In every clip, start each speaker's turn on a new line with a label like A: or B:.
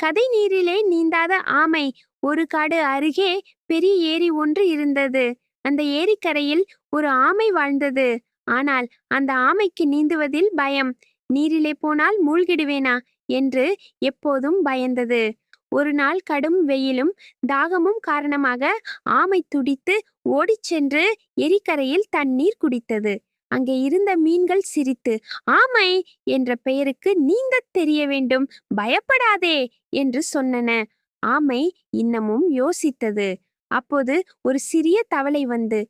A: கதை நீரிலே நீந்தாத ஆமை ஒரு காடு அருகே பெரிய ஏரி ஒன்று இருந்தது. அந்த ஏரிக்கரையில் ஒரு ஆமை வாழ்ந்தது. ஆனால் அந்த ஆமைக்கு நீந்துவதில் பயம். நீரிலே போனால் மூழ்கிடுவேனா என்று எப்போதும் பயந்தது. ஒரு நாள் கடும் வெயிலும் தாகமும் காரணமாக ஆமை துடித்து ஓடிச் சென்று எரிக்கரையில் தண்ணீர் குடித்தது. அங்கே இருந்த மீன்கள் சிரித்து ஆமை! என்ற பெயருக்கு நீந்தத் தெரிய வேண்டும் பயப்படாதே என்று சொன்னன. ஆமை இன்னமும் யோசித்தது. அப்போது ஒரு சிறிய தவளை வந்து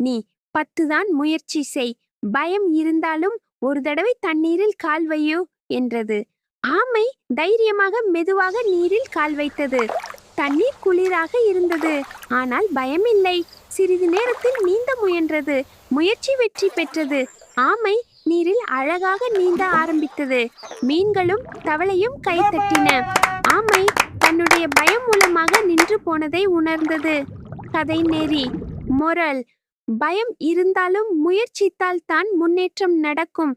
A: நீ பத்துதான் முயற்சி செய் பயம் இருந்தாலும் ஒரு தடவை தண்ணீரில் கால் வையோ என்றது. ஆமை தைரியமாக மெதுவாக நீரில் கால் வைத்தது. தண்ணீர் குளிராக இருந்தது. ஆனால் பயமில்லை. சிறிது நேரத்தில் நீந்த முயன்றது. முயற்சி வெற்றி பெற்றது. ஆமை நீரில் அழகாக நீந்த ஆரம்பித்தது. மீன்களும் தவளையும் கைத்தட்டின. ஆமை தன்னுடைய பயம் மூலமாக நின்று போனதை உணர்ந்தது. கதை நெறி. மொரல். பயம் இருந்தாலும் முயற்சித்தால் தான் முன்னேற்றம் நடக்கும்.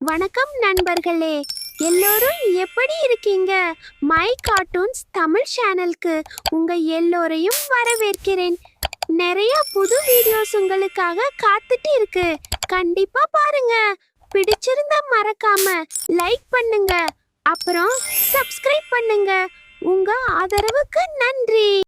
A: வணக்கம் நண்பர்களே. எல்லோரும் எப்படி இருக்கீங்க? மை கார்ட்டூன்ஸ் தமிழ் சேனலுக்கு உங்க எல்லோரையும் வரவேற்கிறேன். நிறைய புது வீடியோஸ் உங்களுக்காக காத்துட்டு இருக்கு. கண்டிப்பா பாருங்க. பிடிச்சிருந்தா மறக்காம லைக் பண்ணுங்க. அப்புறம் சப்ஸ்கிரைப் பண்ணுங்க. உங்க ஆதரவுக்கு நன்றி.